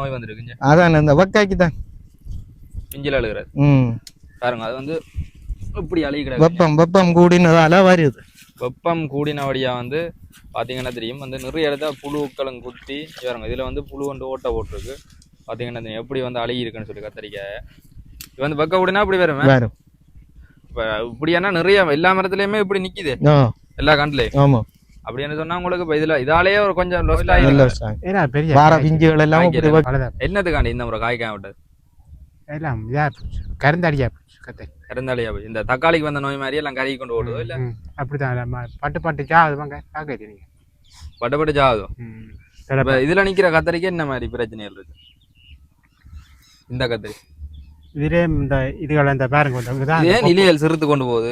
நோய் வந்திருக்குங்க. அதான் இந்த வக்காய்க்கு தான். பிஞ்சில் அழுகிறது ம். பாருங்க அது வந்து இப்படி அழுகி கிடக்கு வெப்பம் வெப்பம் கூடினதால வருது வெப்பம் கூடினபடியா வந்து பாத்தீங்கன்னா தெரியும். வந்து நிறைய இடத்துல புழுக்களும் குத்தி பாருங்க இதுல வந்து புழு வந்து ஓட்டை போட்டிருக்கு. பாத்தீங்கன்னா தெரியும். எப்படி வந்து அழுகி இருக்குன்னு சொல்லி கத்திரிக்காய் இது வந்து வெக்க கூடினா இப்படி வருமே? இப்ப இப்படியானா நிறைய எல்லா மரத்துலயுமே இப்படி நிக்குது. ஆ. எல்லா கண்டுலயும் ஆமா. அப்படின்னு சொன்னா உங்களுக்கு இப்ப இதுல இதாலேயே ஒரு கொஞ்சம். விஷயம். ஏன்னா பெரிய வார பிஞ்சுகள் எல்லாம் என்னத்துக்காண்டி இந்த முறை காய்க்காம விட்டது எல்லாம் இதா கருந்தடியா கத்தை. இந்த தக்காளிக்கு வந்த நோய் மாதிரி எல்லாம் கருகி கொண்டு ஓடுதோ இல்ல? அப்படிதான் பட்டு பட்டு சாவது வாங்க. பார்க்க நீங்க. இப்ப இதுல நிக்கிற கத்தரிக்கு என்ன மாதிரி பிரச்சனைகள் இருக்கு? இந்த கத்திரி. இதுலயே இந்த இதுகளை இந்த பாருங்க ஏன் இலையல் சிறுத்து கொண்டு போகுது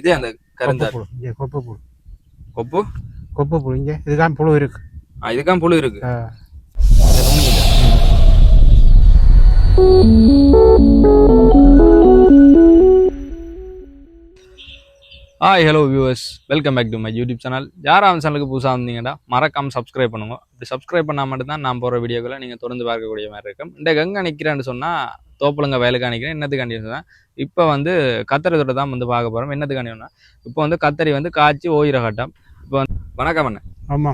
இதே அந்த கருந்தா கொப்பு கொப்பு? கொப்பு கொப்பு புழு இங்க இதுக்கான புழு இருக்கு. இதுக்காம் புழு இருக்கு. Hi hello viewers welcome back to my YouTube channel யார் அவன் சேனலுக்கு புதுசாக வந்தீங்கன்னா மறக்காம சப்ஸ்கிரைப் பண்ணுங்க. இப்படி சப்ஸ்கிரைப் பண்ணால் மட்டும்தான் நான் போகிற வீடியோக்களை நீங்கள் தொடர்ந்து பார்க்கக்கூடிய மாதிரி இருக்கும். இந்த கங்கை நிற்கிறேன்னு சொன்னால் தோப்புலங்க வயலுக்கு நிற்கிறேன் என்னத்துக்காண்டி சொன்னால் இப்போ வந்து கத்தரி தொட்டை தான் வந்து பார்க்க போகிறோம் என்னத்துக்காண்டி இப்போ வந்து கத்தரி வந்து காய்ச்சி ஓயிர கட்டம். இப்போ வணக்கம் அண்ணன் ஆமா.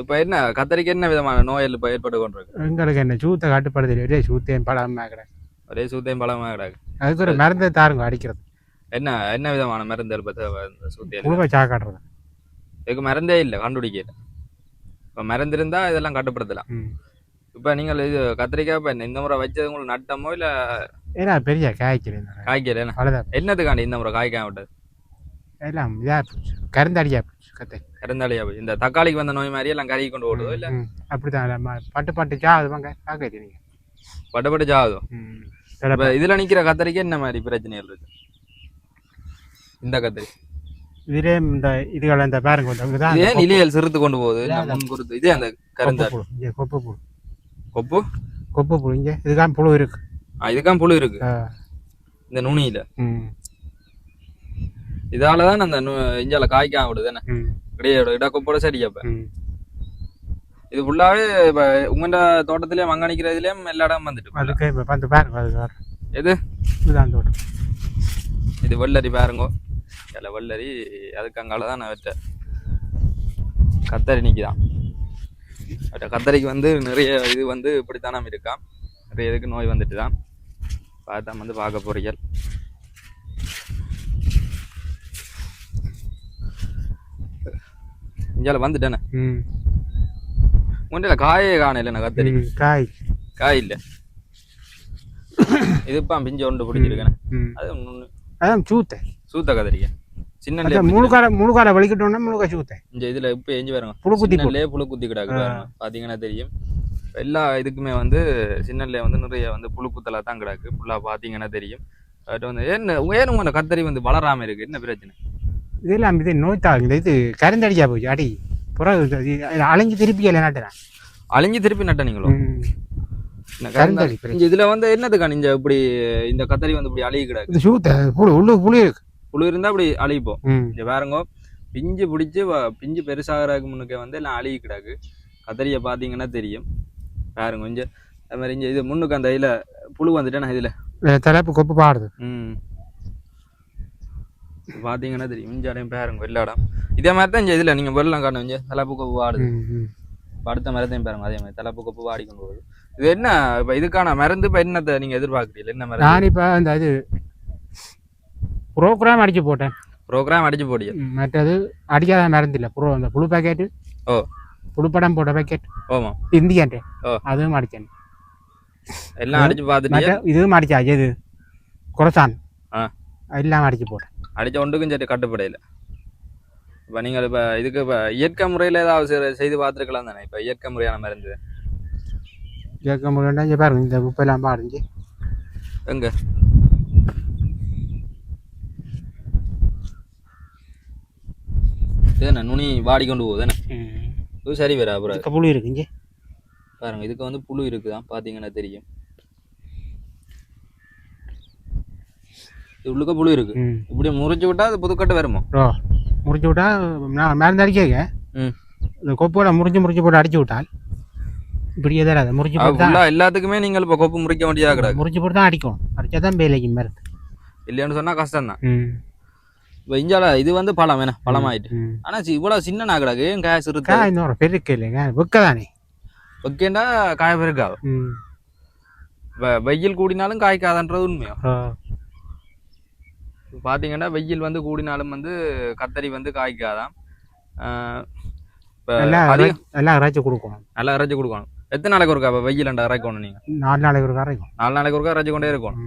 இப்போ என்ன கத்தரிக்கு என்ன விதமான நோயில் இப்போ ஏற்பட்டு கொண்டிருக்கு? எங்களுக்கு என்ன சூத்தை கட்டுப்படுது ஒரே சூத்தையும் பழமா கிடக்கு. ஒரே சூத்தையும் பழமாக கிடக்கு. அதுக்கு ஒரு மருந்து தாருங்க அடிக்கிறது. என்ன என்ன விதமான மருந்து இந்த சூத்தியல்? புழுவை சாக்காடுறது இதுக்கு மருந்தே இல்லை கண்டுபிடிக்கல. இப்போ மருந்து இருந்தால் இதெல்லாம் கட்டுப்படுத்தலாம். இப்போ நீங்கள் இது கத்திரிக்காய் இப்போ இந்த முறை வச்சது உங்களுக்கு நட்டமோ இல்லை ஏன்னா பெரிய காய்க்கிறேன் காய்க்கல என்ன? பலதான் என்னத்துக்காண்டி இந்த முறை காய்க்காம விட்டது எல்லாம் இதா போச்சு. கருந்தடியா போச்சு கத்தை போய் இந்த தக்காளிக்கு வந்த நோய் மாதிரி எல்லாம் கருகி கொண்டு ஓடுதோ இல்லை. அப்படிதான் பட்டு பட்டு சாவது வாங்க பார்க்க நீங்க பட்டப்பட்டு ஜாகுதோ ம். இப்போ இதில் நிற்கிற கத்திரிக்கு என்ன மாதிரி பிரச்சனைகள் இருக்கு? இந்த கத்திரி. இதுலயே இந்த இதுகளை இந்த பாருங்க கொஞ்சம் ஏன் இலையல் சிறுத்து கொண்டு போகுது. இந்த முன் குருத்து இதே அந்த கொப்பு கருந்தா புழு. இங்க கொப்பு புழு. கொப்பு? கொப்பு புழு. இங்க இதுக்கான புழு இருக்கு. ஆ, இதுக்காம் புழு இருக்கு. இந்த நுனியில. ம். இதால தான் அந்த இஞ்சால காய்க்காம விடுது என்ன ம். இடையோட இடக்கொப்போட சரியா இப்ப ம். இது ஃபுல்லாவே இப்ப உங்களோட தோட்டத்திலயும் மங்காணிக்கிறதுலயும் எல்லா இடம் வந்துட்டு. அதுக்கு இப்ப எது? இதுதான் தோட்டம். இது வெள்ளரி பாருங்க. இல்ல வெள்ளரி அதுக்கு அங்கால தான் நான் வச்சேன் கத்தரி நிக்குதான். பட் கத்தரிக்கு வந்து நிறைய இது வந்து இப்படித்தானே இருக்கான் நிறைய இதுக்கு நோய் வந்துட்டு தான் பார்த்தா வந்து பார்க்க போறீங்க இஞ்சால வந்துட்டேனே. உண்டையில காயே காணல நான் கத்தரி. காய். காய் இல்ல. இதுப்பா பிஞ்ச ஒன்று பிடிச்சிருக்கேன். அது அதான் சூத்தை. சூத்த கத்திரிக்காய் சின்ன அதான் முழுக்கால முழுக்கால வலிக்கட்டோம்னா முழுக்க சூத்தை. இந்த இதுல இப்ப எஞ்சி பாருங்க. புழு குத்தி போட்டு. சின்னல்லே புழு குத்தி கிடக்கு பாத்தீங்கன்னா தெரியும். எல்லா இதுக்குமே வந்து சின்னல்ல வந்து நிறைய வந்து புழு குத்தலா தான் கிடக்கு. ஃபுல்லா பாத்தீங்கன்னா தெரியும். அது வந்து ஏன் ஏன் உங்க கத்தரி வந்து வளராம இருக்கு. என்ன பிரச்சனை? இதெல்லாம் இது நோய் தாங்க இது கருந்தடியா போச்சு அடி. புறம் அலைஞ்சு திருப்பி இல்லை நாட்டுறேன் அழிஞ்சு திருப்பி நட்டனீங்களோ? இதுல வந்து என்னத்துக்கா நீங்க இப்படி இந்த கத்தரி வந்து இப்படி அழுகி கிடக்கு? சூத்தை புழு உள்ளு புளி இருக்கு. புழு இருந்தா அப்படி அழிப்போம் ம். இங்க பாருங்க பிஞ்சு பிடிச்சி பிஞ்சு பெருசாகிறதுக்கு முன்னுக்கே வந்து எல்லாம் அழுகி கிடக்கு. கத்தரியை பார்த்தீங்கன்னா தெரியும். பாருங்க கொஞ்சம் அது மாதிரி இங்க இது முன்னுக்கு அந்த இதுல புழு வந்துட்டேனா இதுல. தலைப்பு கொப்பு பாடுது. ம். பார்த்தீங்கன்னா தெரியும். இஞ்சாடையும் பாருங்க இடம் இதே மாதிரி தான் இதுல நீங்க வெள்ளம் காணும் இங்க. தலைப்பு கொப்பு வாடுது அடுத்த மரத்தையும் பாருங்க. அதே மாதிரி தலைப்பு கொப்பு வாடி கொண்டு போகுது இது என்ன? இப்ப இதுக்கான மருந்து இப்ப என்னத்தை நீங்க எதிர்பார்க்குறீங்க என்ன மருந்து? நான் இப்போ அந்த இது ப்ரோக்ராம் அடிச்சு போட்டேன். ப்ரோக்ராம் அடிச்சு போடிய மற்றது அடிக்காத மருந்து இல்லை. ப்ரோ அந்த புழு பேக்கெட்டு ஓ. புழுப்படம் போட்ட பேக்கெட் ஓமா. இந்தியன்ட்டு ஓ. அதுவும் அடிச்சேன். எல்லாம் அடிச்சு பார்த்துட்டு இதுவும் அடிச்சாச்சு இது குறைச்சான் ஆ. எல்லாம் அடிச்சு போட்டேன். அடிச்ச ஒன்றுக்கும் சரி கட்டுப்படையில். இப்போ நீங்கள் இப்போ இதுக்கு இப்போ இயற்கை முறையில் ஏதாவது செய்து பார்த்துருக்கலாம் தானே? இப்போ இயற்கை முறையான மருந்து. கேட்க முடியல இங்கே பாருங்க இந்த குப்பையெல்லாம் பாருங்க. எங்க? இதுதானே நுனி வாடி கொண்டு போகுது தானே இது சரி வேற அப்புறம் இதுக்கு புளி இருக்கு இங்கே பாருங்க இதுக்கு வந்து புழு இருக்குதான் பார்த்தீங்கன்னா தெரியும். உள்ளுக்க புழு இருக்கு. இப்படி முறிச்சு விட்டா அது புதுக்கட்டு வருமோ? ஓ முறிச்சு விட்டா நான் மருந்து அடிக்க இந்த கொப்போட முறிஞ்சு முறிஞ்சு போட்டு அடிச்சு விட்டால் இப்படியே தராது முறிச்சு போட்டு எல்லாத்துக்குமே நீங்கள் இப்போ கொப்பு முறிக்க வேண்டியதா கிடக்கு. முறிச்சு போட்டு தான் அடிக்கணும் அடிச்சா தான் வேலைக்கு மருந்து இல்லைன்னு சொன்னா கஷ்டம் தான் இப்போ இஞ்சால இது வந்து பழம் வேணும் பழமாயிட்டு ம் ஆனா சி- இவ்வளவு சின்ன கிடக்கு. ஏன் காய சிறுத்தை? காய் இன்னொரு பெருக்கு இல்லைங்க. விற்க தானே வைக்கேண்டா காய வெ- வெயில் கூடினாலும் காய்க்காதன்றது உண்மையா? பாத்தீங்கன்னா வெயில் வந்து கூடினாலும் வந்து கத்தரி வந்து காய்க்காதான் எல்லாம் இறைச்சி கொடுக்கணும். நல்லா இறைச்சி கொடுக்கணும். எத்தனை நாளைக்கு ஒருக்கா இப்போ வெயில் அண்டா இறைக்கணும் நீங்க? நாலு நாளைக்கு ஒரு கரைக்கும் நாலு நாளைக்கு ஒருக்கா இறைச்சி கொண்டே இருக்கணும்.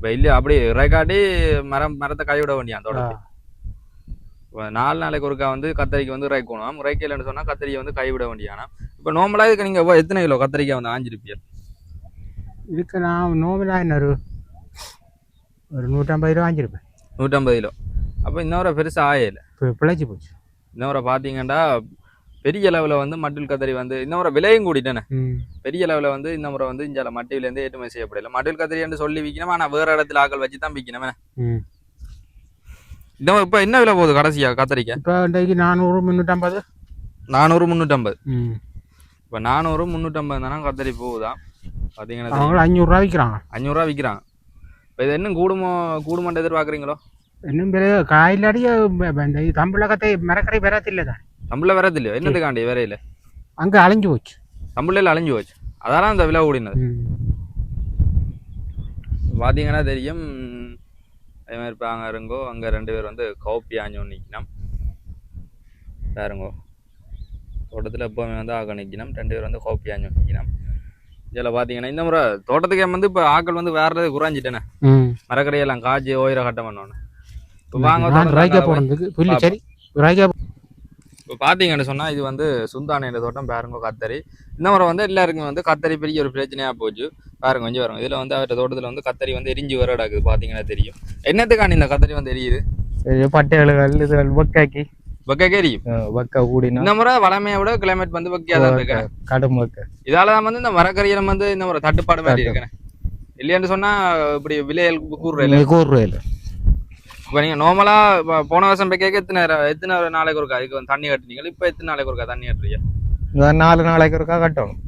வெயில் அப்படி இறைக்காட்டி மரம் மரத்தை கை விட தொடர்ந்து இப்ப நாலு நாளைக்கு ஒருக்கா வந்து கத்தரிக்கு வந்து இறைக்கணும். இறைக்கலன்னு சொன்னா கத்தரியை வந்து கை விட வேண்டியானா இப்போ நார்மலா இதுக்கு நீங்க எவ்வ- எத்தனை கிலோ கத்தரிக்காய் வந்து ஆஞ்சிருப்பீங்க இதுக்கு நான் நோவிலா என்ன ஒரு நூற்றம்பது ரூபா வாங்கியிருப்பேன் நூற்றம்பது கிலோ அப்போ இன்னொரு பெருசா ஆயில பிழைச்சி போச்சு இன்னொரு பார்த்தீங்கன்னா பெரிய லெவலில் வந்து மட்டில் கத்தரி வந்து இன்னொரு விலையும் கூடிட்டேனே பெரிய லெவலில் வந்து இந்த முறை வந்து இந்தியால மட்டிலேருந்து ஏற்றுமதி செய்யப்படல மட்டில் கத்திரின்னு சொல்லி விற்கணும் ஆனால் வேறு இடத்துல ஆக்கள் வச்சு தான் விற்கணும் இந்த இப்போ என்ன விலை போகுது கடைசியா கத்திரிக்காய் இப்போ இன்றைக்கு நானூறு முந்நூற்றம்பது நானூறு முந்நூற்றம்பது இப்போ நானூறு முந்நூற்றம்பது தானே கத்தரி போகுதான் பார்த்தீங்கன்னா அவங்க அஞ்சூறுரூவா விற்கிறாங்க அஞ்சூறுரூவா விற்கிறாங்க இப்போ இது இன்னும் கூடுமோ கூடுமாட்டு எதிர்பார்க்குறீங்களோ? இன்னும் பெரிய காயிலாடிய இந்த தமிழகத்தை மரக்கரை வராத்தில்லை தான். தமிழில் வரது இல்லையோ என்னதுக்காண்டி வரையில அங்கே அலைஞ்சு போச்சு. தமிழில் அழிஞ்சு போச்சு. அதான இந்த விலை கூடினது ம். பார்த்தீங்கன்னா தெரியும் அதே மாதிரி இப்போ அங்கே இருங்கோ அங்கே ரெண்டு பேர் வந்து கவுப்பி ஆஞ்சு நிற்கணும் பாருங்கோ. தோட்டத்தில் எப்போவுமே வந்து ஆக்கள் நிற்கணும் ரெண்டு பேர் வந்து கவுப்பி ஆஞ்சு நிற்கணும் இதில் பார்த்தீங்கன்னா இந்த முறை தோட்டத்துக்கே வந்து இப்போ ஆக்கள் வந்து வேறது குறைஞ்சிட்டேனே மரக்கடையெல்லாம் காய்ச்சி ஓயிர கட்டம் பண்ணோன்னு இப்போ வாங்க ராய்க்கா போனதுக்கு புள்ளி சரி ராய்க்கா இப்போ பார்த்தீங்கன்னு சொன்னால் இது வந்து சுந்தானையில் தோட்டம் பாருங்க கத்தரி. இந்த முறை வந்து எல்லாருக்கும் வந்து கத்தரி பெரிய ஒரு பிரச்சனையாக போச்சு. பாருங்க கொஞ்சம் வரும் இதில் வந்து அவர்கிட்ட தோட்டத்தில் வந்து கத்தரி வந்து எரிஞ்சு வர கிடக்குது பார்த்தீங்கன்னா தெரியும். என்னத்துக்காண்டி இந்த கத்தரி வந்து எரியுது? சரி பட்டைகளுகள் இதுகள் வக்காக்கி வெக்க கூடினா இந்த முறை வளமையை விட கிளைமேட் வந்து வைக்காதான் இருக்கு. கடும் வக்க. இதால தான் வந்து இந்த மரக்கறியில வந்து இந்த ஒரு தட்டுப்பாடு மாதிரி இருக்கேன் இல்லையான்னு சொன்னா இப்படி விலையல் கூறுறேன். கூறுவேல இப்போ நீங்க நார்மலா போன வருஷம் போய் கேட்க எத்தனை எத்தனை நாளைக்கு ஒருக்கா? வந்து தண்ணி கட்டுனீங்க. இப்போ எத்தனை நாளைக்கு ஒருக்கா தண்ணி கட்டுறீங்க? நாலு நாளைக்கு ஒருக்கா கட்டணும்.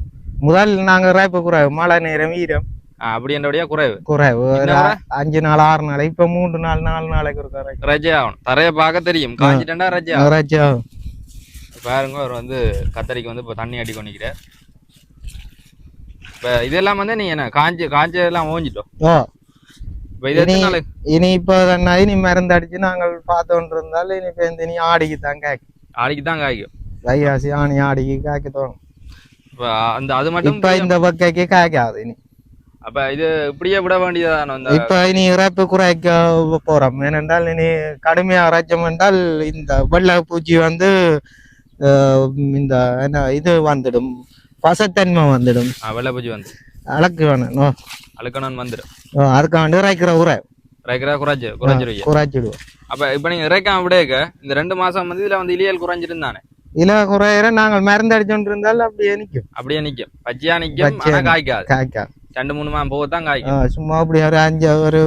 முதல் நாங்க ரேப்பு குறைவு மழை நேரம் ஈரம். ஆ, அப்படி என்றபடியா குறைவு. குறைவு. ஒரு? அஞ்சு நாள் ஆறு நாள். இப்ப மூன்று நாள் நாலு நாளைக்கு ரைக்கு. ரஜை ஆகணும். தரையை பார்க்க தெரியும். காஞ்சிட்டா ரஜை ஆகும் ரைச்சா. பாருங்க அவர் வந்து கத்தரிக்கு வந்து இப்போ தண்ணி அடி கொண்டிக்கிறார் இப்போ இதெல்லாம் வந்து நீ என்ன காஞ்சி காஞ்சதெல்லாம் ஓஞ்சிட்டோம் ஓ இப்போ இது எத்தனை இனி- இப்ப இனி மருந்து அடிச்சு நாங்கள் பார்த்தோன்று இருந்தாலும் இனி இப்ப இனி ஆடிக்கு தான் காய்க்கும். நாளைக்கு தான் காய்க்கும். வைகாசி ஆணி ஆடிக்கு காய்க்க தோணும். இப்போ அந்த அது மட்டும் இப்ப இந்த வக்கைக்கு காய்க்காது இனி. அப்ப இது இப்படியே விட வேண்டியதான இப்ப இனி இறப்பு குறைக்க போறோம். ஏனென்றால் இனி கடுமையா இறைச்சம் என்றால் இந்த வெள்ளை பூச்சி வந்து இந்த என்ன இது வந்துடும். பசத்தன்மை வந்துடும். ஆ, வெள்ளைப்பூச்சி வந்து. அழக்கு வேணும். ஓ, அழுக்கணும்னு வந்துடும். அதுக்காண்டி இறைக்கிற உரை. இறைக்கிறா குறைஞ்சு குறைஞ்சிருவீங்க. குறைச்சிடுவோம் அப்ப இப்ப நீங்க இறைக்காம விடேக்க இந்த ரெண்டு மாசம் வந்து இதுல வந்து இலியல் குறைஞ்சிருந்தானே இல்ல குறையிற நாங்கள் மருந்து அடிச்சோண்டு இருந்தாலும் அப்படியே நிக்கும் அப்படியே நிக்கும் பச்சையா நிக்கும் பச்சையா காய்க்காது. காய்க்காது. ரெண்டு மூணு மாதம் போகத்தான் காய்க்கும் ஆ, சும்மா அப்படி ஒரு அஞ்சு ஒரு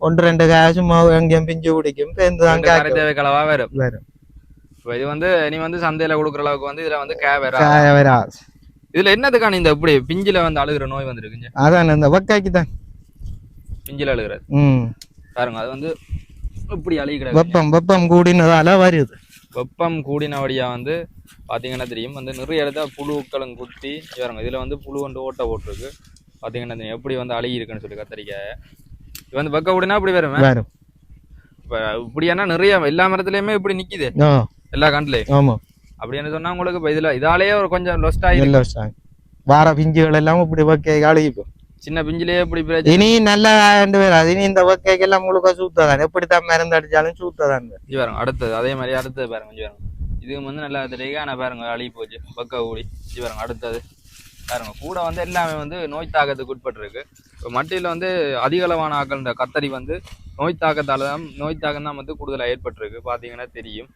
ஒன்று ரெண்டு காய் சும்மா எங்கேயும் பிஞ்சு பிடிக்கும் பேருந்து தான் காய்க்கும் தேவை கலவா வரும் வரும் இப்ப இது வந்து நீ வந்து சந்தையில கொடுக்குற அளவுக்கு வந்து இதுல வந்து கே வேற காய வராது இதுல என்னதுக்கான இந்த இப்படி பிஞ்சில வந்து அழுகுற நோய் வந்துருக்குங்க அதான் இந்த வக்காய்க்கு தான் பிஞ்சில அழுகுறது ம் பாருங்க அது வந்து இப்படி அழுகி கிடக்கு வெப்பம் வெப்பம் கூடினதால வருது வெப்பம் கூடினபடியா வந்து பாத்தீங்கன்னா தெரியும். வந்து நிறைய இடத்துல புழுக்களும் குத்தி பாருங்க இதுல வந்து புழு வந்து ஓட்டை போட்டிருக்கு. பாத்தீங்கன்னா தெரியும். எப்படி வந்து அழுகி இருக்குன்னு சொல்லி கத்திரிக்காய் இது வந்து வெக்க கூடினா இப்படி வருமே. வரும். இப்ப இப்படியானா நிறைய எல்லா மரத்துலயுமே இப்படி நிக்குது. ஆ. எல்லா கண்டுலயும் ஆமா. அப்படின்னு சொன்னா உங்களுக்கு இப்ப இதுல இதாலேயே ஒரு கொஞ்சம் லொஸ்ட் ஆகி வார பிஞ்சுகள் எல்லாம் இப்படி வக்கை அழுகிப்போம் சின்ன பிஞ்சிலேயே இப்படி பிரச்சனை? இனி நல்லா ஆண்டு வராது இனி இந்த வக்கைக்கு எல்லாம் முழுக்க சூத்ததான்? எப்படித்தான் மருந்து அடிச்சாலும் சூத்ததான்? இது பாருங்க அடுத்தது அதே மாதிரி அடுத்தது பாருங்க இது பாருங்க. இது வந்து நல்லா தெரியுங்க ஆனா பாருங்க அழுகி போச்சு பக்க ஊடி இது பாருங்க அடுத்தது. பாருங்க கூட வந்து எல்லாமே வந்து நோய் தாக்கத்துக்கு உட்பட்டிருக்கு. இப்போ மட்டியில் வந்து அதிக அளவான ஆக்கள் இந்த கத்தரி வந்து நோய் தாக்கத்தால தான் நோய் தாக்கம் தான் வந்து கூடுதலாக ஏற்பட்டிருக்கு. பார்த்தீங்கன்னா தெரியும்.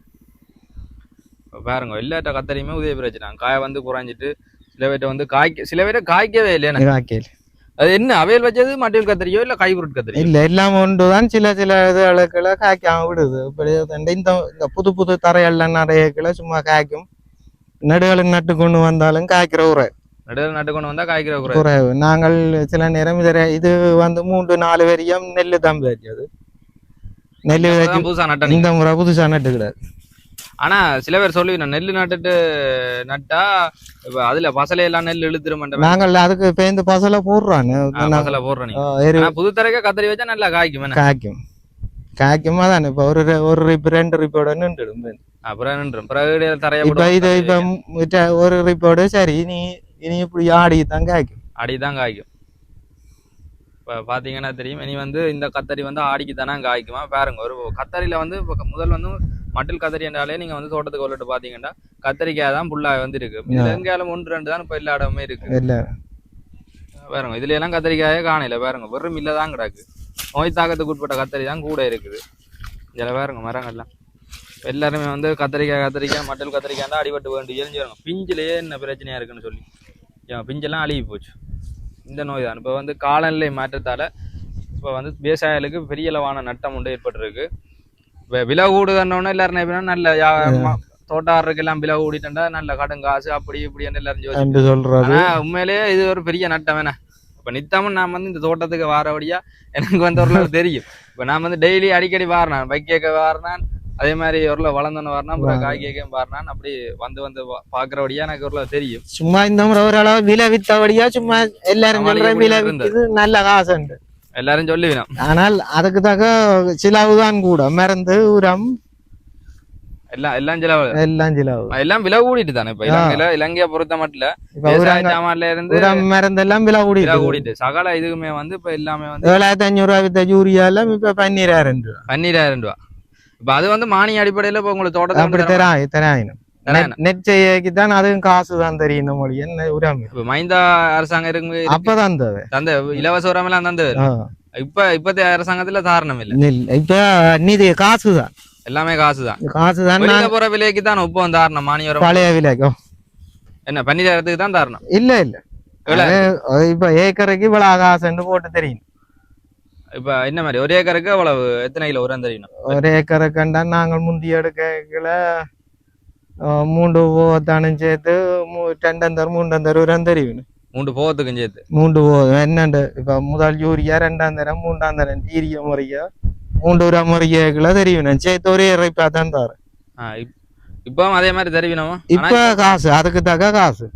பாருங்க எல்லாட்ட கத்தரியுமே உதவி பிரச்சனை. காய வந்து குறைஞ்சிட்டு சில பேர்ட்ட வந்து காய்க்க சில பேர்ட்ட காய்க்கவே இல்லையா காய்க்கல அது என்ன அவையல் வச்சது மட்டியல் கத்தரியோ இல்லை காய்புருட் கத்தரியோ? இல்ல எல்லாம் ஒன்றுதான். சில சில இதுகளுக்குள்ள காய்க்காம விடுது. இப்படி இந்த இந்த புது புது தரையெல்லாம் நிறைய கிலோ சும்மா காய்க்கும். நடுகளும் நட்டு கொண்டு வந்தாலும் காய்க்கிற உரை நடுவில் நட்டு கொண்டு வந்தா காய்க்கிற குறை குறைவு நாங்கள் சில நேரம் இது இது வந்து மூன்று நாலு வரியும் நெல்லு தான் விதைச்சது நெல்லு விதைச்சு இப்பதான் புதுசா நட்ட இந்த முறை புதுசா நட்டுக்கிறார். ஆனா சில பேர் சொல்லி நெல் நட்டுட்டு நட்டா இப்ப அதுல பசலை எல்லாம் நெல் இழுத்துரும் நாங்கள் அதுக்கு பேருந்து பசலை போடுறான்னு பசலை போடுற நீங்க ஆ, எரு ஆனா புது தரைக்க கத்தரி வச்சா நல்லா காய்க்கும் காய்க்கும். காய்க்குமா தானே இப்போ ஒரு ஒரு ரிப் ரெண்டு ரிப்போட நின்றுடும் அப்புறம் நின்றும். பிறகு தரைய இப்ப இது இப்ப ஒரு ரிப்போடு சரி இனி இனி இப்படி ஆடி தான் காய்க்கும். அடிதான் காய்க்கும். இப்ப பாத்தீங்கன்னா தெரியும். இனி வந்து இந்த கத்தரி வந்து ஆடிக்கு தானே காய்க்குமா பாருங்க ஒரு கத்தரியில வந்து இப்ப முதல் வந்து மட்டில் கத்தரி என்றாலே நீங்க வந்து தோட்டத்துக்கு உள்ளிட்டு பாத்தீங்கன்னா கத்தரிக்காய் தான் புல்லா வந்து இருக்கு இதுல எங்கேயாலும் ஒன்று ரெண்டு தான் இப்ப எல்லா இடமுமே இருக்கு. இல்ல. பாருங்க இதுல எல்லாம் கத்திரிக்காயே காணல. பாருங்க வெறும் இல்ல தான் கிடக்கு. நோய் தாக்கத்துக்கு உட்பட்ட கத்தரி தான் கூட இருக்குது. இதில் பாருங்க மரங்கள்லாம். எல்லாருமே வந்து கத்திரிக்காய் கத்திரிக்காய் மட்டல் கத்திரிக்காய் தான் அடிபட்டு வேண்டி எரிஞ்சு வருங்க பிஞ்சிலேயே என்ன பிரச்சனையா இருக்குன்னு சொல்லி. பிஞ்செல்லாம் அழுகி போச்சு. இந்த நோய் தான். இப்போ வந்து காலநிலை மாற்றத்தால இப்போ வந்து விவசாயிகளுக்கு பெரிய அளவான நட்டம் உண்டு ஏற்பட்டிருக்கு. இப்போ விலை கூடுதன்னொன்னே எல்லாரும் என்ன நல்ல தோட்டாருக்கு எல்லாம் விலை கூடிட்டா நல்ல கடன் காசு அப்படி இப்படின்னு எல்லாரும் உண்மையிலேயே இது ஒரு பெரிய நட்டம் என்ன? இப்ப நித்தமும் நான் வந்து இந்த தோட்டத்துக்கு வாரபடியா எனக்கு வந்து ஒரு தெரியும். இப்ப நான் வந்து டெய்லி அடிக்கடி வாரினான் பைக் கேட்க வாரினான் அதே மாதிரி ஒரு வரலந்தோன்னு வரனா அப்புறம் காய் கேட்க வாரினான் அப்படி வந்து வந்து பாக்குறபடியா எனக்கு ஒரு தெரியும். சும்மா இந்த முறை ஓரளவு விலை வித்தபடியா சும்மா எல்லாரும் சொல்ற விலை நல்ல காசுண்டு. எல்லாரும் சொல்லுவினோம் ஆனால் அதுக்கு தக்க சிலவு தான் கூட. மருந்து உரம். எல்லாம் எல்லாம் செலவு. எல்லாம் சிலவு. எல்லாம் விலை கூடிட்டு தானே இப்ப? இலங்கையில இலங்கைய பொறுத்த மட்டும் விவசாய சாமான்ல இருந்து மருந்து எல்லாம் விலை கூடி விலை கூடிட்டு. சகல இதுக்குமே வந்து இப்ப எல்லாமே வந்து ஏழாயிரத்தி அஞ்சூறு ரூபா வித்த யூரியா எல்லாம் இப்ப பன்னீராயிரம் ரூபா பன்னீராயிரம் ரூபா இப்ப அது வந்து மானிய அடிப்படையில இப்ப உங்களுக்கு அப்படி தோட்டத்துல தராய் தராயினும் தராயினம். நெட் செய்யக்கு தான் அதுவும் காசு தான் தெரியும் இந்த மொழி. என்ன உரம்? இப்ப மைந்தா அரசாங்கம் இருக்கு அப்பதான் தேவை தந்த இலவச உரம் எல்லாம் தந்தது. இப்ப இப்பத்திய அரசாங்கத்துல தாரணம் இல்ல. இப்ப நிதி காசு தான். எல்லாமே காசு தான். வெளியில போற விலைக்கு தான் இப்போ தாரணம் மானிய உரம். பழைய விலைக்கும் என்ன பன்னீரத்துக்கு தான் தாரணம்? இல்ல இல்ல. இப்ப ஏக்கருக்கு இவ்வளவு காசுன்னு போட்டு தெரியும். இப்ப என்ன மாதிரி? ஒரு ஏக்கருக்கு அவ்வளவு எத்தனை கிலோ உரம் தெரியணும் ஒரு ஏக்கருக்குண்டா நாங்கள் முந்தி எடுக்கல மூன்று போத்தானும் சேர்த்து ரெண்டந்தர் மூண்டந்தர் உரம் தெரியும். மூன்று போகத்துக்கும் சேர்த்து? மூன்று போ என்னண்டு? இப்ப முதல் யூரியா ரெண்டாம் தரம் மூன்றாம் தரம் டீரிய முறையா மூன்று உரம் முறையக்குள்ள தெரியும். சேர்த்து ஒரே இறைப்பா தான் தரேன் ஆ, இப்- இப்பவும் அதே மாதிரி தெரிவினோமா? இப்ப காசு அதுக்கு தக்க காசு.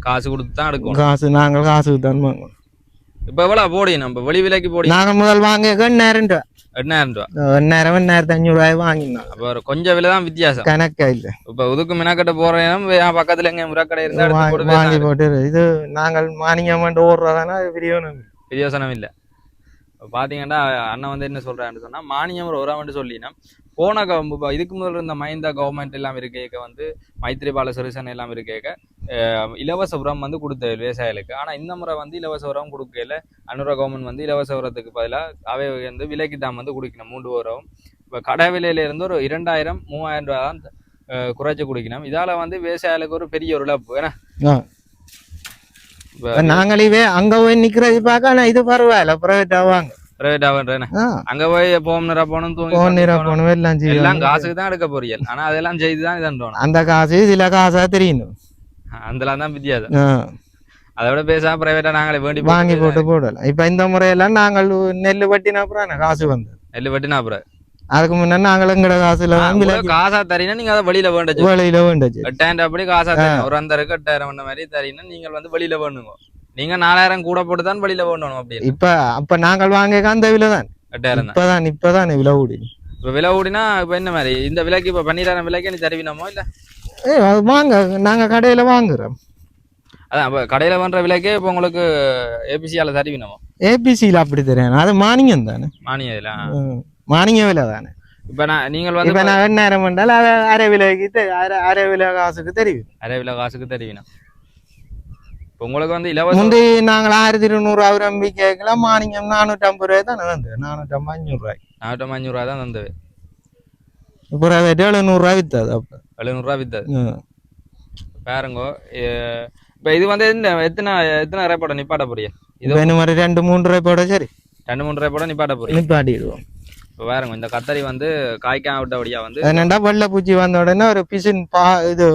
காசு கொடுத்து தான் எடுக்கணும். காசு நாங்கள் காசுக்கு தான் வாங்குவோம் இப்ப எவ்வளவு போடி நம்ம வெளி விலைக்கு போடி. நாங்கள் முதல் வாங்க எண்ணாயிரம் ரூபா. எண்ணாயிரம் ரூபா எண்ணாயிரம் எண்ணாயிரத்தி அஞ்சூறு ரூபாய் வாங்கினோம் அப்ப ஒரு கொஞ்சம் விலை தான் வித்தியாசம். கணக்கா இல்ல. இப்ப உதுக்கு மினாக்கட்ட போறேன் பக்கத்துல எங்க முறக்கடை இருந்தா எடுத்து வாங்கி போட்டு இது நாங்கள் மானியம் ஓடுறதானா பிரியோனம் பிரயோசனம் இல்லை. பார்த்தீங்கன்னா அண்ணன் வந்து என்ன சொல்றாருன்னு சொன்னா மானியம் ஒரு உரம் சொல்லினா போன இப்ப இதுக்கு முதல்ல இருந்த மைந்தா கவர்மெண்ட் எல்லாம் இருக்க வந்து மைத்ரிபால சிறிசன் எல்லாம் இருக்க இலவச உரம் வந்து கொடுத்த விவசாயிகளுக்கு. ஆனா இந்த முறை வந்து இலவச உரம் கொடுக்கல. அனுர கவர்மெண்ட் வந்து இலவச உரத்துக்கு பதிலாக அவை வந்து விலைக்கு தான் வந்து கொடுக்கணும் மூன்று உரம் இப்போ கடை விலையில இருந்து ஒரு இரண்டாயிரம் மூவாயிரம் ரூபா தான் குறைச்சு குடிக்கணும். இதால வந்து விவசாயிகளுக்கு ஒரு பெரிய ஒரு இழப்பு. ஏன்னா நாங்களே அங்க போய் நிக்கிறது பார்க்க ஆனா இது பரவாயில்ல பிரைவேட்டா வாங்க. பிரைவேட் ஆகுன்றேன் ஆ, அங்க போய் போகணும் நிரா போகணும். எல்லாம் எல்லாம் காசுக்கு தான் எடுக்க போறீங்க ஆனா அதெல்லாம் செய்து தான் இதன்றோம் அந்த காசு சில காசா தெரியணும் அதெல்லாம் தான் வித்தியாசம். ஆ, அதை விட பேசாம பிரைவேட்டா நாங்களே வேண்டி வாங்கி போட்டு போடலாம் இப்ப இந்த முறையெல்லாம் நாங்கள் நெல் வட்டினா அப்புறம் காசு வந்து நெல் வெட்டினா அப்புறம். அதுக்கு முன்ன நாங்கள் எங்கட காசுல காசா தரீங்கன்னா நீங்க அதை வெளியில வேண்டச்சு வேலையில வேண்டுச்சு எட்டாயிரம் அப்படி காசா ஒரு எட்டாயிரம் பண்ண மாதிரி தரீங்கன்னா நீங்கள் வந்து வெளியில வேணுங்க. நீங்க நாலாயிரம் கூட போட்டு தான் வெளியில வேண்டணும் அப்படி இப்ப அப்ப நாங்கள் வாங்க அந்த விலை தான். எட்டாயிரம் தான் இப்பதான் இப்பதான் விலை கூடி இப்ப விலை கூடினா இப்ப என்ன மாதிரி? இந்த விலைக்கு இப்ப பன்னிராயிரம் விலைக்கு நீ தருவினமோ இல்ல? அது வாங்க நாங்க கடையில வாங்குறோம். அதான் இப்ப கடையில பண்ற விலைக்கே இப்ப உங்களுக்கு ஏபிசியால தருவினமோ? ஏபிசியில அப்படி தெரியும் அது மானியம் தானே? மானியம் இதெல்லாம் ம், மானிய விலை தானே? இப்ப நான் நீங்கள் வந்து இப்ப நான் எண்ணாயிரம் பண்ணால் அது அரை விலைக்கு அரை அரை விலை காசுக்கு தெரியும் அரை விலை காசுக்கு தருவினம். இப்ப உங்களுக்கு வந்து இலவச முந்தி நாங்கள் ஆயிரத்தி இருநூறு ஆயிரம் கேட்கலாம் மானியம் நானூற்றி ஐம்பது ரூபாய் தானே வந்து நானூற்றி ஐம்பது அஞ்சூறு ரூபாய். நானூற்றி அஞ்சூறு ரூபா தான் தந்தது. பிரைவேட் எழுநூறுவா வித்தது அப்ப. எழுநூறுவா வித்தது. பாருங்கோ இப்ப இது வந்து என்ன எத்தனை எத்தனை ரேப்போட நிப்பாட்ட போறீங்க? இது இப்ப இந்த மாதிரி ரெண்டு மூன்று ரூபாய் போட சரி. ரெண்டு மூணு ரேப்போட நிப்பாட்ட போறீங்க? நிப்பாட்டிடுவோம். இப்ப பாருங்க இந்த கத்தரி வந்து காய்க்காம விட்டபடியா வந்து என்னண்டா வெள்ளை பூச்சி வந்த உடனே ஒரு பிசின் பா இது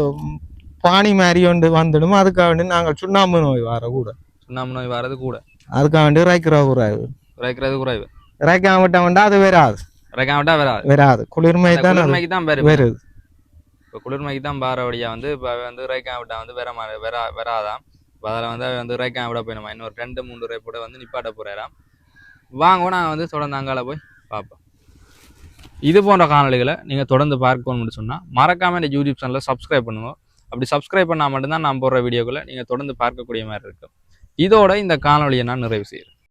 பானி மாதிரி ஒன்று வந்துடும் அதுக்காக வேண்டி நாங்கள் சுண்ணாம்பு நோய் வர கூட சுண்ணாம்பு நோய் வர்றது கூட அதுக்காக வேண்டி இறைக்கிற கூடாது குறைக்கிறது குறைவு இறைக்காம விட்டோம்னா அது வராது குறைக்காம விட்டா வராது வராது குளிர்மை தான் குளிர்மைக்கு தான் வருது வருது இப்போ குளிர்மைக்கு தான் பார வழியா வந்து இப்போ வந்து இறைக்காம விட்டா வந்து வேற வராதாம் இப்போ அதில் வந்து வந்து இறைக்காம விட போயிடுமா இன்னொரு ரெண்டு மூணு இறைப்போட வந்து நிப்பாட்ட போறாராம் வாங்க நாங்கள் வந்து தொடர்ந்து அங்கால போய் பார்ப்போம் இது போன்ற காணொளிகளை நீங்கள் தொடர்ந்து பார்க்கணும்னு சொன்னால் மறக்காம இந்த யூடியூப் சேனலை சப்ஸ்கிரைப் பண்ணுங்க அப்படி சப்ஸ்கிரைப் பண்ணால் மட்டும்தான் நான் போடுற வீடியோக்களை நீங்கள் தொடர்ந்து பார்க்கக்கூடிய மாதிரி இருக்கும். இதோட இந்த காணொலியை நான் நிறைவு செய்கிறேன்